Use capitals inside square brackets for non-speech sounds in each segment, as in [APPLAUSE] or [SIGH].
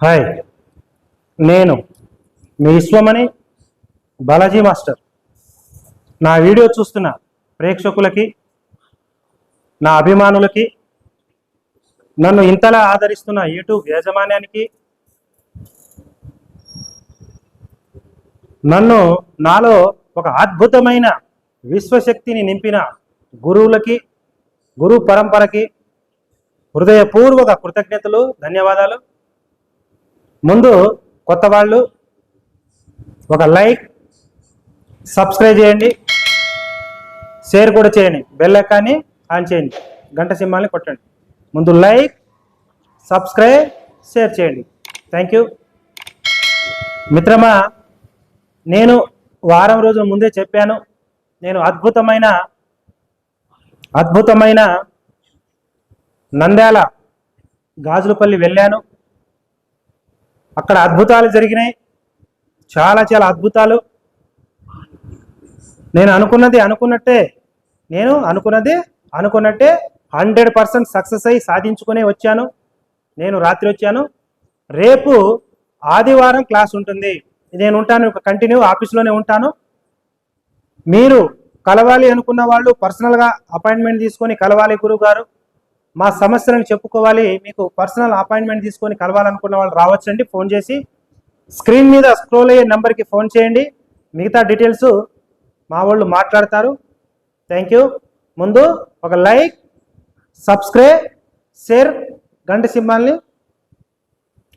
Hi. నేను మీ Vishwamani Balaji master. నా వీడియో చూస్తున్న ప్రేక్షకులకి నా అభిమానులకి నన్ను ఇంతలా ఆదరిస్తున్న యూట్యూబ్ యాజమాన్యానికి నన్ను నాలో ఒక అద్భుతమైన విశ్వశక్తిని నింపిన గురువులకి గురు పరంపరకి హృదయపూర్వక కృతజ్ఞతలు ధన్యవాదాలు. ముందు కొత్త వాళ్ళు ఒక లైక్ సబ్స్క్రైబ్ చేయండి. షేర్ కూడా చేయండి. బెల్ ఐకాన్ని ఆన్ చేయండి. గంట సింహాన్ని కొట్టండి. ముందు లైక్ సబ్స్క్రైబ్ షేర్ చేయండి. థ్యాంక్ యూ మిత్రమా నేను వారం రోజుల ముందే చెప్పాను. నేను అద్భుతమైన అద్భుతమైన నంద్యాల గాజులపల్లి వెళ్ళాను. అక్కడ అద్భుతాలు జరిగినాయి. చాలా చాలా అద్భుతాలు. నేను అనుకున్నది అనుకున్నట్టే నేను అనుకున్నది అనుకున్నట్టే హండ్రెడ్ పర్సెంట్ సక్సెస్ అయ్యి సాధించుకునే వచ్చాను. నేను రాత్రి వచ్చాను. రేపు ఆదివారం క్లాస్ ఉంటుంది. నేను ఉంటాను కంటిన్యూ ఆఫీస్లోనే ఉంటాను. మీరు కలవాలి అనుకున్న వాళ్ళు పర్సనల్గా అపాయింట్మెంట్ తీసుకొని కలవాలి గురువు గారు మా సమస్యలను చెప్పుకోవాలి మీకు పర్సనల్ అపాయింట్మెంట్ తీసుకొని కలవాలనుకున్న వాళ్ళు రావచ్చండి ఫోన్ చేసి. స్క్రీన్ మీద స్క్రోల్ అయ్యే నెంబర్కి ఫోన్ చేయండి. మిగతా డీటెయిల్స్ మా వాళ్ళు మాట్లాడతారు. థ్యాంక్ యూ ముందు ఒక లైక్ సబ్స్క్రైబ్ షేర్ గంట సింహాల్ని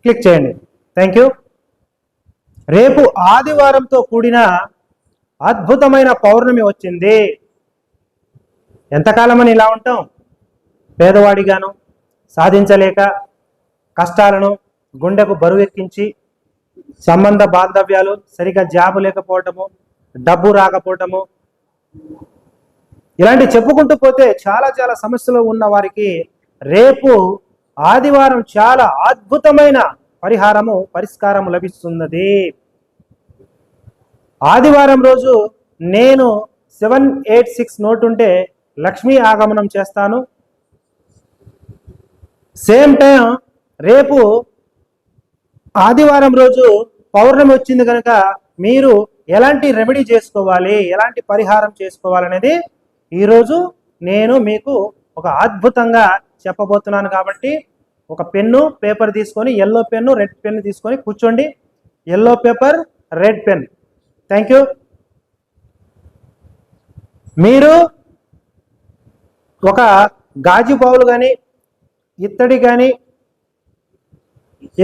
క్లిక్ చేయండి. థ్యాంక్ యూ రేపు ఆదివారంతో కూడిన అద్భుతమైన పౌర్ణమి వచ్చింది. ఎంతకాలమని ఇలా ఉంటాం? పేదవాడిగాను సాధించలేక కష్టాలను గుండెకు బరువెక్కించి సంబంధ బాంధవ్యాలు సరిగా జాబు లేకపోవటము డబ్బు రాకపోవటము ఇలాంటి చెప్పుకుంటూ పోతే చాలా చాలా సమస్యలు ఉన్న వారికి రేపు ఆదివారం చాలా అద్భుతమైన పరిహారము పరిష్కారం లభిస్తున్నది. ఆదివారం రోజు నేను సెవెన్ ఎయిట్ సిక్స్ నోట్ ఉంటే లక్ష్మీ ఆగమనం చేస్తాను. సేమ్ టైం రేపు ఆదివారం రోజు పౌర్ణమి వచ్చింది కనుక మీరు ఎలాంటి రెమెడీ చేసుకోవాలి ఎలాంటి పరిహారం చేసుకోవాలనేది ఈరోజు నేను మీకు ఒక అద్భుతంగా చెప్పబోతున్నాను కాబట్టి ఒక పెన్ను పేపర్ తీసుకొని ఎల్లో పెన్ను రెడ్ పెన్ను తీసుకొని కూర్చోండి. Yellow paper red pen thank you మీరు ఒక గాజు బౌల్ కానీ ఇత్తడి కానీ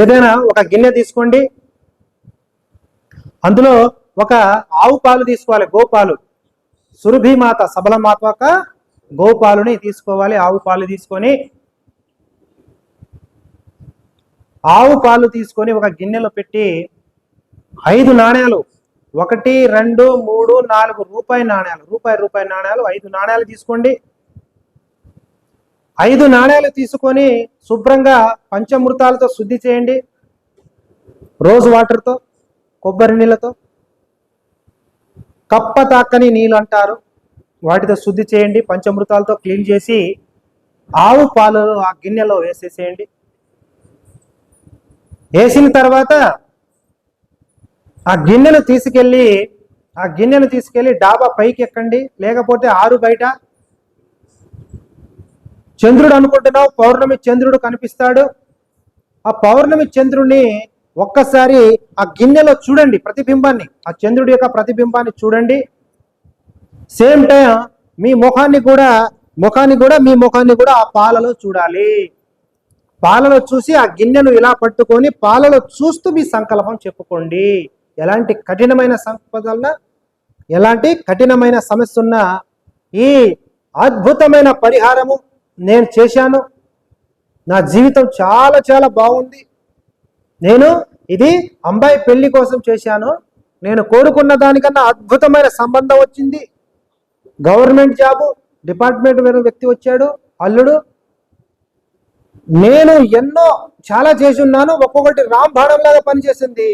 ఏదైనా ఒక గిన్నె తీసుకోండి. అందులో ఒక ఆవు పాలు తీసుకోవాలి గోపాలు. సురభిమాత సబలమాత యొక్క గోపాలుని తీసుకోవాలి ఆవు పాలు తీసుకొని. ఆవు పాలు తీసుకొని ఒక గిన్నెలో పెట్టి ఐదు నాణ్యాలు ఒకటి రెండు మూడు నాలుగు రూపాయి నాణ్యాలు రూపాయి రూపాయి నాణ్యాలు ఐదు నాణ్యాలు తీసుకోండి. ఐదు నాణ్యాలు తీసుకొని శుభ్రంగా పంచమృతాలతో శుద్ధి చేయండి. రోజ్ వాటర్తో కొబ్బరి నీళ్ళతో. కప్ప తాకని నీళ్ళు అంటారు వాటితో శుద్ధి చేయండి. పంచమృతాలతో క్లీన్ చేసి ఆవు పాలు ఆ గిన్నెలో వేసేసేయండి. వేసిన తర్వాత ఆ గిన్నెను తీసుకెళ్ళి ఆ గిన్నెను తీసుకెళ్ళి డాబా పైకి ఎక్కండి లేకపోతే ఆరు బయట చంద్రుడు అనుకుంటున్నావు పౌర్ణమి చంద్రుడు కనిపిస్తాడు. ఆ పౌర్ణమి చంద్రుడిని ఒక్కసారి ఆ గిన్నెలో చూడండి ప్రతిబింబాన్ని. ఆ చంద్రుడి యొక్క ప్రతిబింబాన్ని చూడండి. సేమ్ టైం మీ ముఖాన్ని కూడా ముఖాన్ని కూడా మీ ముఖాన్ని కూడా ఆ పాలలో చూడాలి. పాలలో చూసి ఆ గిన్నెను ఇలా పట్టుకొని పాలలో చూస్తూ మీ సంకల్పం చెప్పుకోండి. ఎలాంటి కఠినమైన సంపదల ఎలాంటి కఠినమైన సమస్య ఉన్నా ఈ అద్భుతమైన పరిహారము నేను చేశాను. నా జీవితం చాలా చాలా బాగుంది. నేను ఇది అమ్మాయి పెళ్ళి కోసం చేశాను. నేను కోరుకున్న దానికన్నా అద్భుతమైన సంబంధం వచ్చింది. గవర్నమెంట్ జాబు డిపార్ట్మెంట్ వేరే వ్యక్తి వచ్చాడు అల్లుడు. నేను ఎన్నో చాలా చేసి ఉన్నాను ఒక్కొక్కటి రాంబాణం లాగా పనిచేసింది.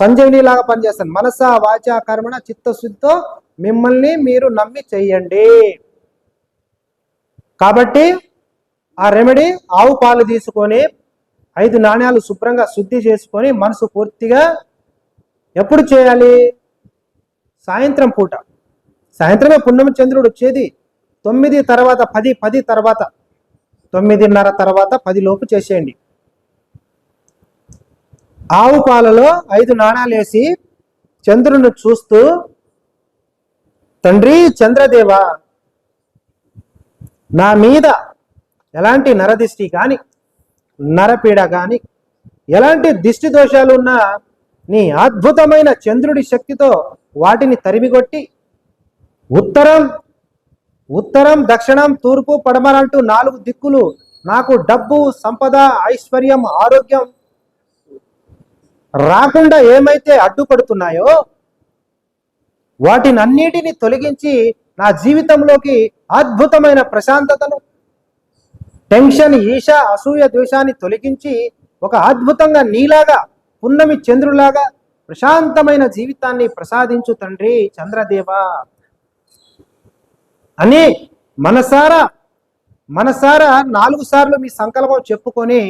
సంజీవిని లాగా పనిచేస్తాను. మనస వాచ కర్మణ చిత్తశుద్ధితో మిమ్మల్ని మీరు నమ్మి చెయ్యండి కాబట్టి ఆ రెమెడీ ఆవు పాలు తీసుకొని ఐదు నాణ్యాలు శుభ్రంగా శుద్ధి చేసుకొని మనసు పూర్తిగా ఎప్పుడు చేయాలి? సాయంత్రం పూట. సాయంత్రమే పున్నమ చంద్రుడు వచ్చేది తొమ్మిది తర్వాత పది పది తర్వాత. తొమ్మిదిన్నర తర్వాత పదిలోపు చేసేయండి. ఆవు పాలలో ఐదు నాణాలు వేసి చంద్రుని చూస్తూ తండ్రి చంద్రదేవ నా మీద ఎలాంటి నరదిష్టి కానీ నరపీడ కానీ ఎలాంటి దిష్టి దోషాలు ఉన్నా నీ అద్భుతమైన చంద్రుడి శక్తితో వాటిని తరిమిగొట్టి ఉత్తరం ఉత్తరం దక్షిణం తూర్పు పడమరంటూ నాలుగు దిక్కులు నాకు డబ్బు సంపద ఐశ్వర్యం ఆరోగ్యం రాకుండా ఏమైతే అడ్డుపడుతున్నాయో వాటినన్నిటిని తొలగించి నా జీవితంలోకి అద్భుతమైన ప్రశాంతతను టెన్షన్ ఈశ అసూయ ద్వేషాన్ని తొలగించి ఒక అద్భుతంగా నీలాగా పున్నమి చంద్రులాగా ప్రశాంతమైన జీవితాన్ని ప్రసాదించు తండ్రి చంద్రదేవ. అని మనసారా మనసారా నాలుగు సార్లు మీ సంకల్పం చెప్పుకొని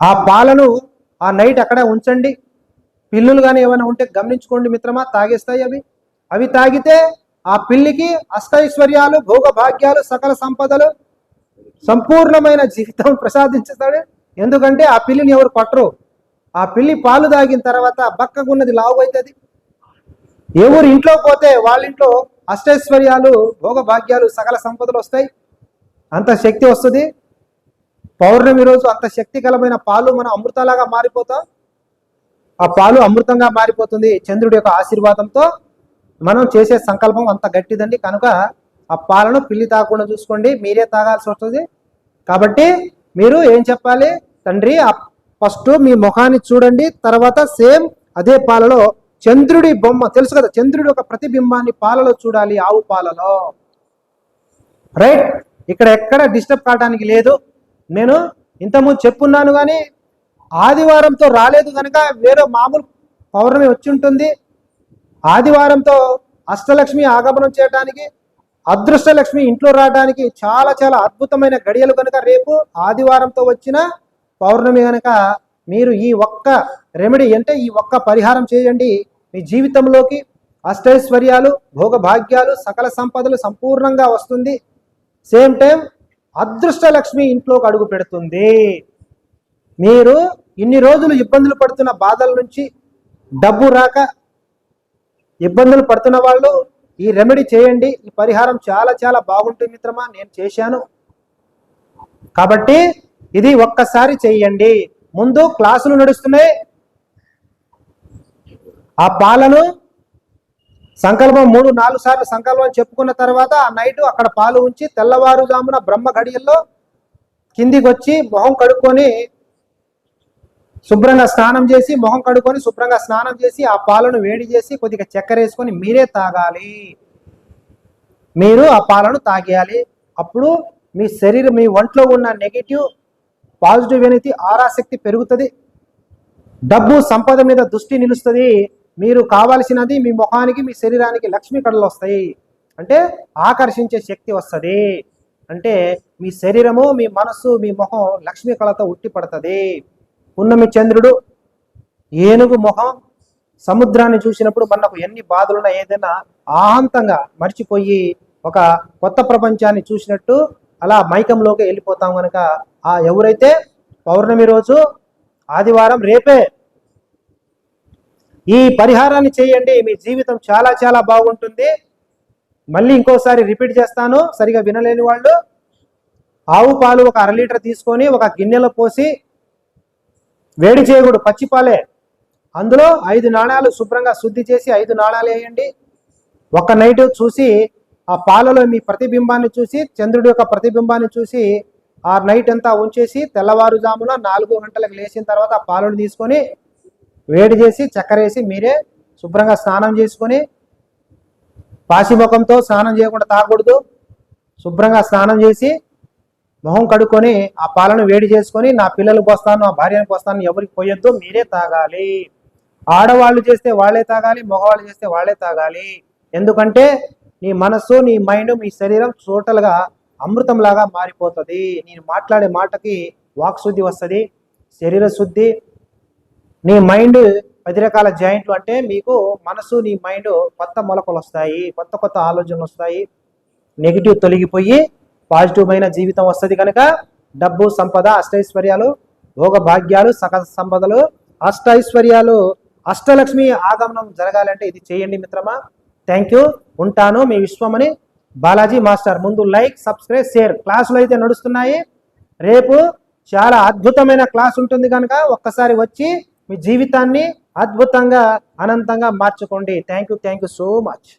ఆ పాలను ఆ నైట్ అక్కడే ఉంచండి. పిల్లులు కానీ ఏమైనా ఉంటే గమనించుకోండి మిత్రమా తాగేస్తాయి అవి? అవి తాగితే ఆ పిల్లికి అష్టైశ్వర్యాలు భోగభాగ్యాలు సకల సంపదలు సంపూర్ణమైన జీవితం [LAUGHS] ప్రసాదించుతాడు ఎందుకంటే ఆ పిల్లిని ఎవరు పట్టరు. ఆ పిల్లి పాలు తాగిన తర్వాత బక్కగున్నది లావు అవుతుంది ఎవరు ఇంట్లో పోతే వాళ్ళ ఇంట్లో అష్టైశ్వర్యాలు భోగభాగ్యాలు సకల సంపదలు వస్తాయి. అంత శక్తి వస్తుంది. పౌర్ణమి రోజు అంత శక్తికరమైన పాలు మన అమృతాలాగా మారిపోతాం. ఆ పాలు అమృతంగా మారిపోతుంది చంద్రుడి యొక్క ఆశీర్వాదంతో. మనం చేసే సంకల్పం అంత గట్టిదండి. కనుక ఆ పాలను పిల్లి తాగకుండా చూసుకోండి. మీరే తాగాల్సి వస్తుంది. కాబట్టి మీరు ఏం చెప్పాలి? తండ్రి ఆ ఫస్ట్ మీ ముఖాన్ని చూడండి. తర్వాత సేమ్ అదే పాలలో చంద్రుడి బొమ్మ తెలుసు కదా చంద్రుడి యొక్క ప్రతిబింబాన్ని పాలలో చూడాలి ఆవు పాలలో. రైట్? ఇక్కడ ఎక్కడ డిస్టర్బ్ కావడానికి లేదు. నేను ఇంతకుముందు చెప్పున్నాను కానీ ఆదివారంతో రాలేదు కనుక వేరే మామూలు పౌర్ణమి వచ్చి ఉంటుంది. ఆదివారంతో అష్టలక్ష్మి ఆగమనం చేయడానికి అదృష్టలక్ష్మి ఇంట్లో రావడానికి చాలా చాలా అద్భుతమైన గడియలు కనుక రేపు ఆదివారంతో వచ్చిన పౌర్ణమి కనుక మీరు ఈ ఒక్క రెమెడీ అంటే ఈ ఒక్క పరిహారం చేయండి. మీ జీవితంలోకి అష్టైశ్వర్యాలు భోగభాగ్యాలు సకల సంపదలు సంపూర్ణంగా వస్తుంది. సేమ్ టైం అదృష్టలక్ష్మి ఇంట్లోకి అడుగు పెడుతుంది. మీరు ఇన్ని రోజులు ఇబ్బందులు పడుతున్న బాధల నుంచి డబ్బు రాక ఇబ్బందులు పడుతున్న వాళ్ళు ఈ రెమెడీ చేయండి. ఈ పరిహారం చాలా చాలా బాగుంటుంది మిత్రమా నేను చేశాను. కాబట్టి ఇది ఒక్కసారి చేయండి. ముందు క్లాసులు నడుస్తున్నాయి. ఆ పాలను సంకల్పం మూడు నాలుగు సార్లు సంకల్పం చెప్పుకున్న తర్వాత ఆ నైట్ అక్కడ పాలు ఉంచి తెల్లవారుజామున బ్రహ్మ గడియల్లో కిందికి వచ్చి మొహం కడుక్కొని శుభ్రంగా స్నానం చేసి మొహం కడుక్కొని శుభ్రంగా స్నానం చేసి ఆ పాలను వేడి చేసి కొద్దిగా చక్కెర వేసుకొని మీరే తాగాలి. మీరు ఆ పాలను తాగేయాలి. అప్పుడు మీ శరీరం మీ ఒంట్లో ఉన్న నెగిటివ్ పాజిటివ్ అనేది ఆరాశక్తి పెరుగుతుంది. డబ్బు సంపద మీద దృష్టి నిలుస్తుంది. మీరు కావాల్సినది మీ ముఖానికి మీ శరీరానికి లక్ష్మీ కళలు వస్తాయి. అంటే ఆకర్షించే శక్తి వస్తుంది. అంటే మీ శరీరము మీ మనస్సు మీ ముఖం లక్ష్మీ కళతో ఉట్టి పడుతుంది. పున్నమి చంద్రుడు ఏనుగు ముఖం సముద్రాన్ని చూసినప్పుడు మనకు ఎన్ని బాధలున్నా ఏదైనా ఆహంతంగా మర్చిపోయి ఒక కొత్త ప్రపంచాన్ని చూసినట్టు అలా మైకంలోకి వెళ్ళిపోతాం కనుక ఆ ఎవరైతే పౌర్ణమి రోజు ఆదివారం రేపే ఈ పరిహారాన్ని చేయండి మీ జీవితం చాలా చాలా బాగుంటుంది. మళ్ళీ ఇంకోసారి రిపీట్ చేస్తాను సరిగా వినలేని వాళ్ళు ఆవు పాలు ఒక అర లీటర్ తీసుకొని ఒక గిన్నెలో పోసి వేడి చేయకూడదు పచ్చిపాలే అందులో ఐదు నాణాలు శుభ్రంగా శుద్ధి చేసి ఐదు నాణాలు వేయండి. ఒక నైట్ చూసి ఆ పాలలో మీ ప్రతిబింబాన్ని చూసి చంద్రుడి యొక్క ప్రతిబింబాన్ని చూసి ఆ నైట్ అంతా ఉంచేసి తెల్లవారుజామున నాలుగు గంటలకు లేచిన తర్వాత ఆ పాలను తీసుకొని వేడి చేసి చక్కెర వేసి మీరే శుభ్రంగా స్నానం చేసుకొని పాసిముఖంతో స్నానం చేయకుండా తాగకూడదు. శుభ్రంగా స్నానం చేసి మొహం కడుక్కొని ఆ పాలను వేడి చేసుకొని నా పిల్లలకు పోస్తాను నా భార్యను పోస్తాను ఎవరికి పోయొద్దు మీరే తాగాలి. ఆడవాళ్ళు చేస్తే వాళ్ళే తాగాలి మగవాళ్ళు చేస్తే వాళ్ళే తాగాలి. ఎందుకంటే నీ మనస్సు నీ మైండ్ మీ శరీరం టోటల్గా అమృతంలాగా మారిపోతుంది. నేను మాట్లాడే మాటకి వాక్ శుద్ధి వస్తుంది శరీర శుద్ధి. నీ మైండ్ పది రకాల జాయింట్లు అంటే మీకు మనసు నీ మైండ్ కొత్త మొలకలు వస్తాయి కొత్త కొత్త ఆలోచనలు వస్తాయి. నెగిటివ్ తొలగిపోయి పాజిటివ్ అయిన జీవితం వస్తుంది కనుక డబ్బు సంపద అష్టైశ్వర్యాలు భోగ భాగ్యాలు సకల సంపదలు అష్టైశ్వర్యాలు అష్టలక్ష్మి ఆగమనం జరగాలంటే ఇది చేయండి మిత్రమా. థ్యాంక్ యూ ఉంటాను. మీ విశ్వమని బాలాజీ మాస్టర్. ముందు లైక్ సబ్స్క్రైబ్ షేర్. క్లాసులు అయితే నడుస్తున్నాయి. రేపు చాలా అద్భుతమైన క్లాస్ ఉంటుంది కనుక ఒక్కసారి వచ్చి మీ జీవితాన్ని అద్భుతంగా అనంతంగా మార్చుకోండి. Thank you thank you so much